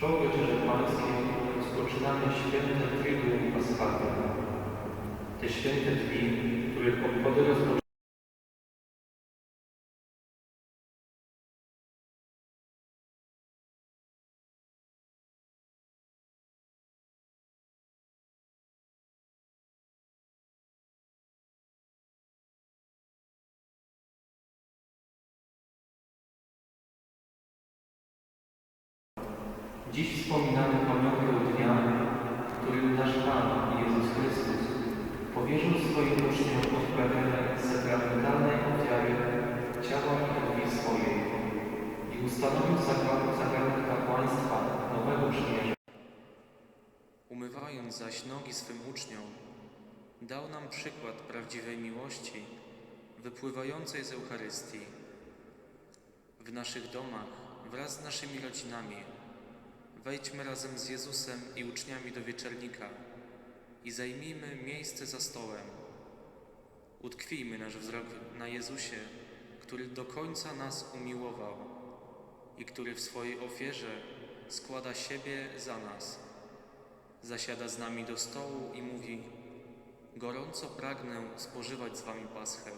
Po Wieczerzy Pańskiej rozpoczynamy święte Triduum Paschalne. Te święte dni, których obchody rozpoczynamy Dziś wspominamy pamiątkę dnia, w którym nasz Pan Jezus Chrystus powierzył swoim uczniom odprawianie sakramentalnej ofiary ciała i krwi swojej i ustanowił sakra- sakrament kapłaństwa nowego przymierza. Umywając zaś nogi swym uczniom, dał nam przykład prawdziwej miłości wypływającej z Eucharystii. W naszych domach wraz z naszymi rodzinami wejdźmy razem z Jezusem i uczniami do wieczernika i zajmijmy miejsce za stołem. Utkwijmy nasz wzrok na Jezusie, który do końca nas umiłował i który w swojej ofierze składa siebie za nas zasiada z nami do stołu i mówi: Gorąco pragnę spożywać z wami paschę.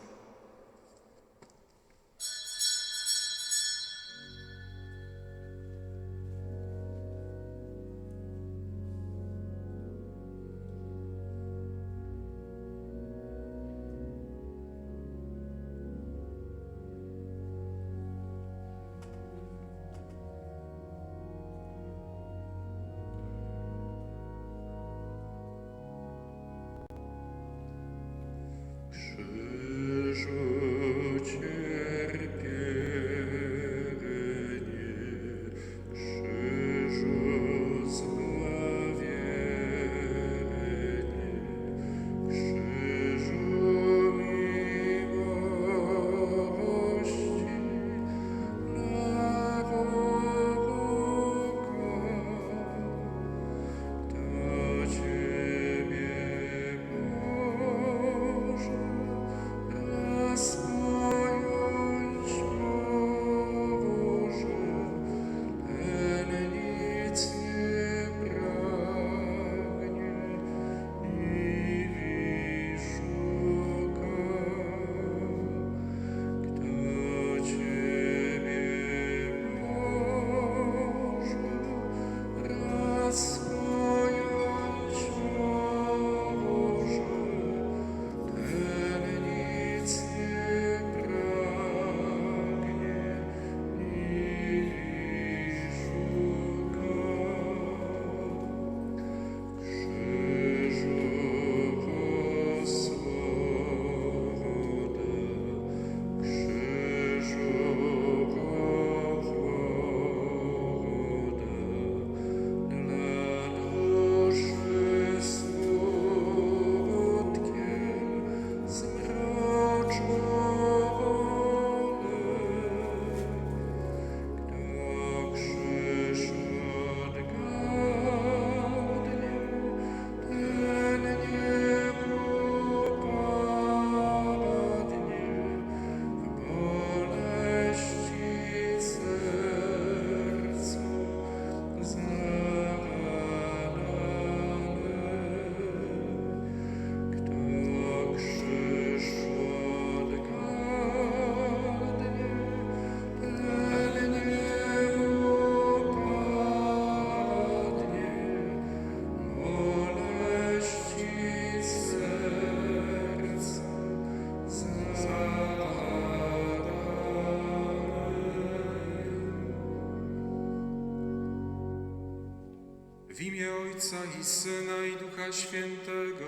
I Syna i Ducha Świętego.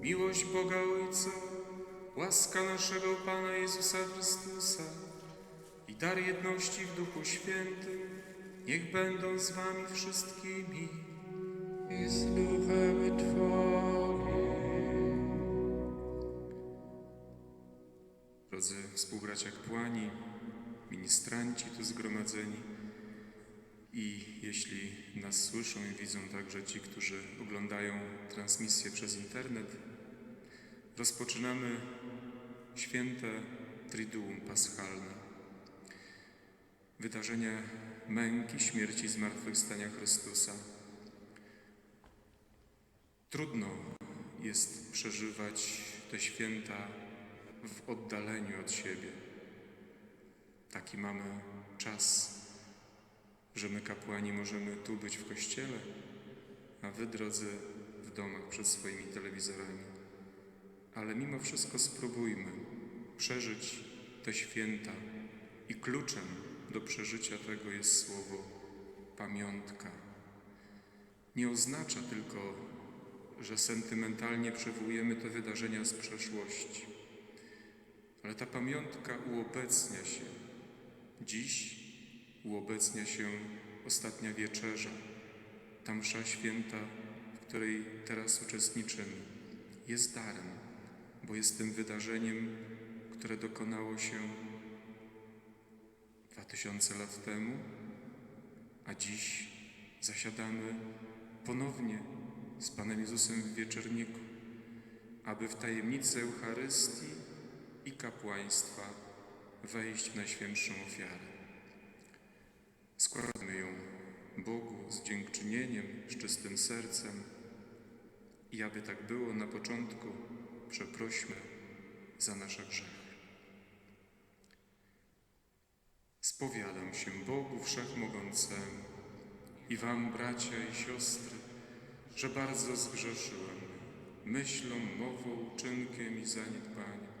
Miłość Boga Ojca, łaska naszego Pana Jezusa Chrystusa i dar jedności w Duchu Świętym, niech będą z Wami wszystkimi. i z duchem Twoim. Drodzy współbracia kapłani, ministranci tu zgromadzeni i jeśli nas słyszą i widzą także ci, którzy oglądają transmisję przez internet, rozpoczynamy święte Triduum Paschalne. wydarzenia męki, śmierci zmartwychwstania Chrystusa. Trudno jest przeżywać te święta w oddaleniu od siebie. Taki mamy czas, że my kapłani możemy tu być w kościele, a wy, drodzy, w domach przed swoimi telewizorami. Ale mimo wszystko spróbujmy przeżyć te święta i kluczem do przeżycia tego jest słowo pamiątka. Nie oznacza tylko, że sentymentalnie przywołujemy te wydarzenia z przeszłości, ale ta pamiątka uobecnia się. Dziś uobecnia się ostatnia wieczerza, ta msza święta, w której teraz uczestniczymy, jest darem, bo jest tym wydarzeniem, które dokonało się dwa tysiące lat temu, a dziś zasiadamy ponownie z Panem Jezusem w wieczorniku, aby w tajemnicę Eucharystii i kapłaństwa wejść w najświętszą ofiarę. Składamy ją Bogu z dziękczynieniem, z czystym sercem i aby tak było na początku, przeprośmy za nasze grzechy. Spowiadam się Bogu Wszechmogącemu i Wam, bracia i siostry, że bardzo zgrzeszyłem myślą, mową, uczynkiem i zaniedbaniem.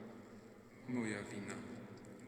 Moja wina,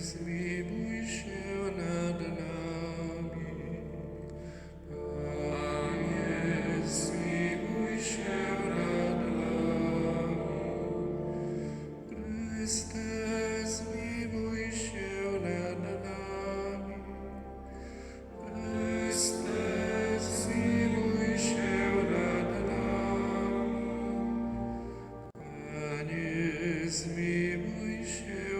zmiłuj się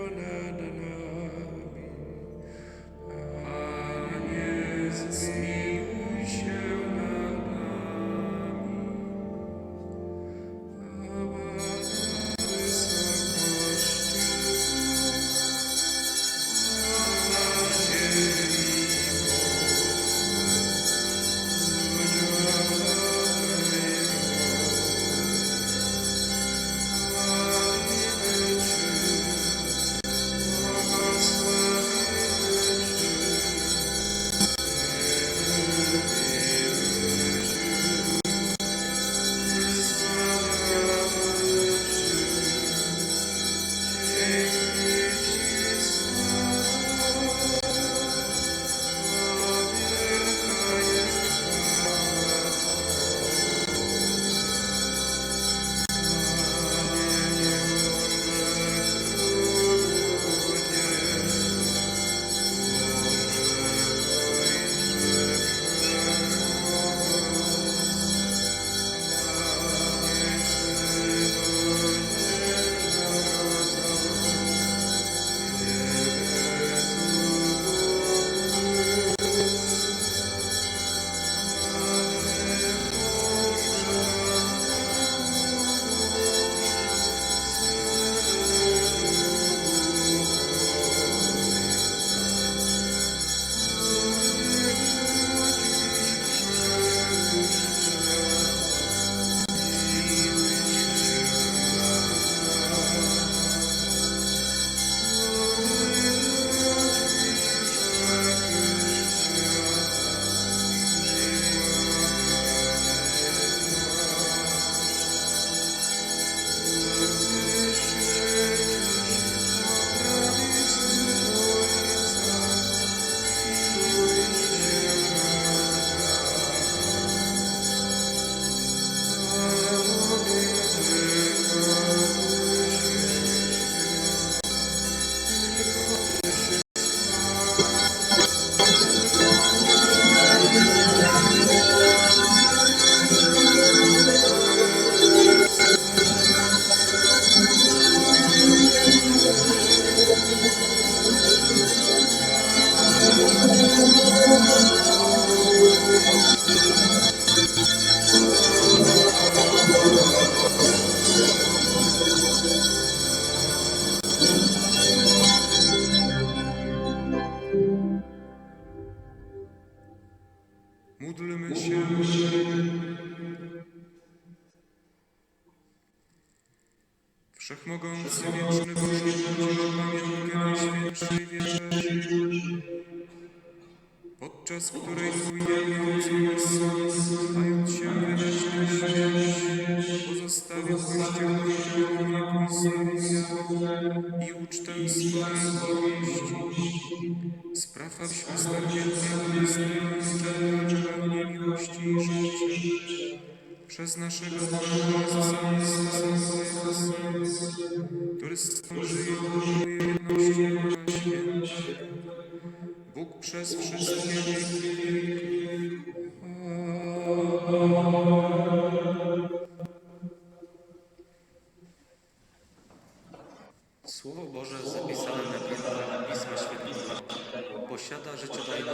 Módlmy się. Wszechmogący wieczny Boże, pamiątkę Najświętszej Wieczerzy, podczas której Twój niewielki Mesjasz, mając się wydać na śmierć, pozostawił Kościołowi wieku i ucztę swojej miłości. Sprawiliśmy starpiętnie Chrystusa, czerpanie miłości i życia. Przez naszego Pana Jezusa który stworzył jedności na święcie. Bóg przez wszystkie wieki wieków. Słowo Boże zapisane na kartach Pisma Świętego posiada życiodajną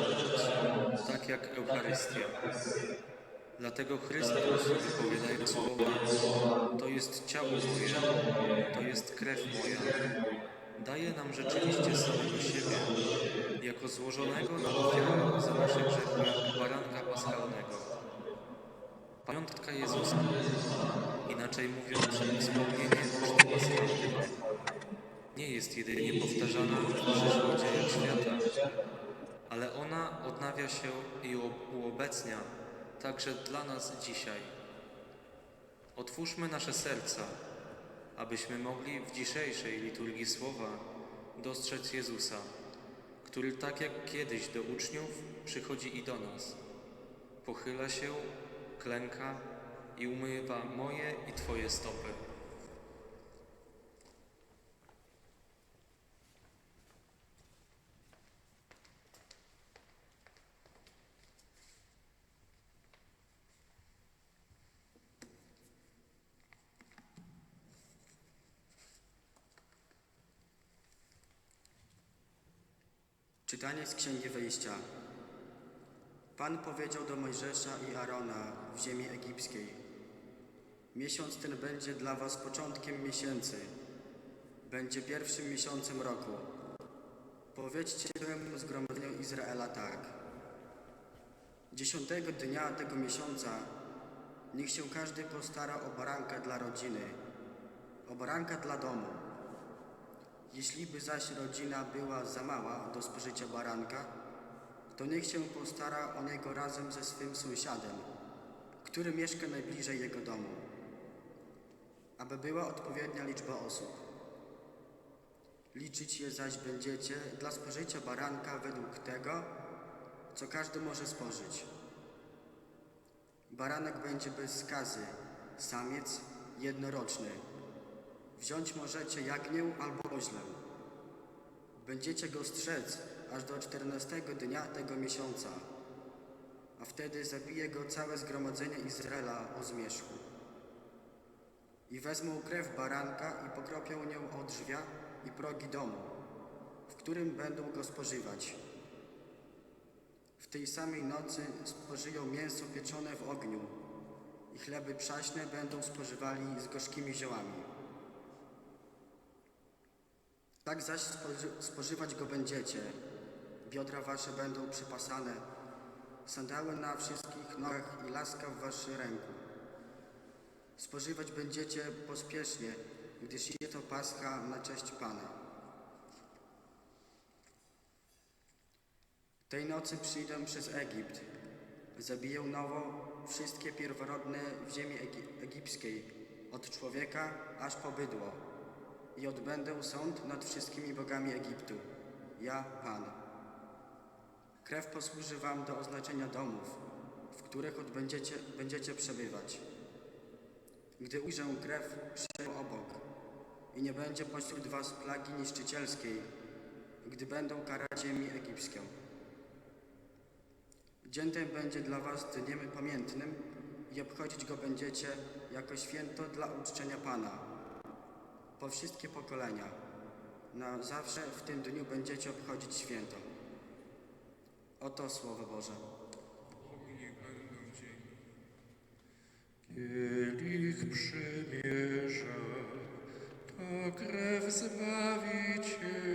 moc, tak jak Eucharystia. Dlatego Chrystus, wypowiadając słowa, to jest ciało moje, to jest krew moja, daje nam rzeczywiście samego siebie, jako złożonego na ofiarę za nasze grzechy baranka paschalnego. Pamiątka Jezusa, inaczej mówiąc, wspomnienie uczty paschalnej nie jest jedynie powtarzana w przyszłych dziejach świata, ale ona odnawia się i uobecnia także dla nas dzisiaj. Otwórzmy nasze serca, abyśmy mogli w dzisiejszej liturgii słowa dostrzec Jezusa, który tak jak kiedyś do uczniów przychodzi i do nas. Pochyla się, klęka i umywa moje i Twoje stopy. Czytanie z Księgi Wyjścia. Pan powiedział do Mojżesza i Arona w ziemi egipskiej: Miesiąc ten będzie dla was początkiem miesięcy. Będzie pierwszym miesiącem roku. Powiedzcie temu zgromadzeniu Izraela tak. Dziesiątego dnia tego miesiąca niech się każdy postara o baranka dla rodziny, o baranka dla domu. Jeśli by zaś rodzina była za mała do spożycia baranka, to niech się postara o niego razem ze swym sąsiadem, który mieszka najbliżej jego domu, aby była odpowiednia liczba osób. Liczyć je zaś będziecie dla spożycia baranka według tego, co każdy może spożyć. Baranek będzie bez skazy, samiec jednoroczny. Wziąć możecie jagnię albo oźlę. Będziecie go strzec aż do czternastego dnia tego miesiąca, a wtedy zabije go całe zgromadzenie Izraela o zmierzchu. I wezmą krew baranka i pokropią nią o drzwia i progi domu, w którym będą go spożywać. W tej samej nocy spożyją mięso pieczone w ogniu i chleby przaśne będą spożywali z gorzkimi ziołami. Tak zaś spoży spożywać go będziecie. Biodra wasze będą przypasane, sandały na wszystkich nogach i laska w waszej ręku. Spożywać będziecie pospiesznie, gdyż jest to Pascha na cześć Pana. Tej nocy przyjdę przez Egipt, zabiję nowo wszystkie pierworodne w ziemi Egi- egipskiej, od człowieka aż po bydło i odbędę sąd nad wszystkimi bogami Egiptu. Ja, Pan. Krew posłuży wam do oznaczenia domów, w których odbędziecie będziecie przebywać. Gdy ujrzę krew, przejdę obok i nie będzie pośród was plagi niszczycielskiej, gdy będą karać ziemi egipską. Dzień ten będzie dla was dniem pamiętnym i obchodzić go będziecie jako święto dla uczczenia Pana po wszystkie pokolenia. Na zawsze w tym dniu będziecie obchodzić święto. Oto Słowo Boże. Kielich przymierza, to krew Zbawiciela.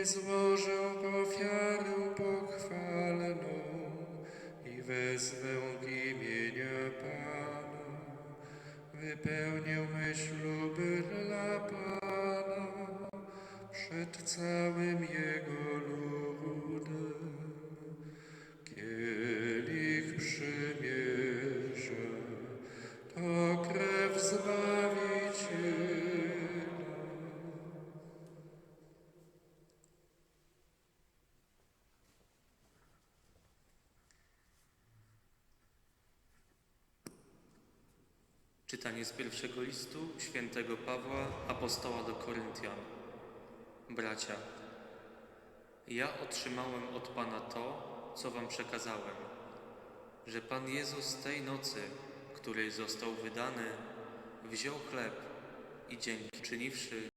mesmo. Czytanie z pierwszego listu świętego Pawła, apostoła do Koryntian. Bracia, ja otrzymałem od Pana to, co Wam przekazałem, że Pan Jezus tej nocy, której został wydany, wziął chleb i dzięki czyniwszy,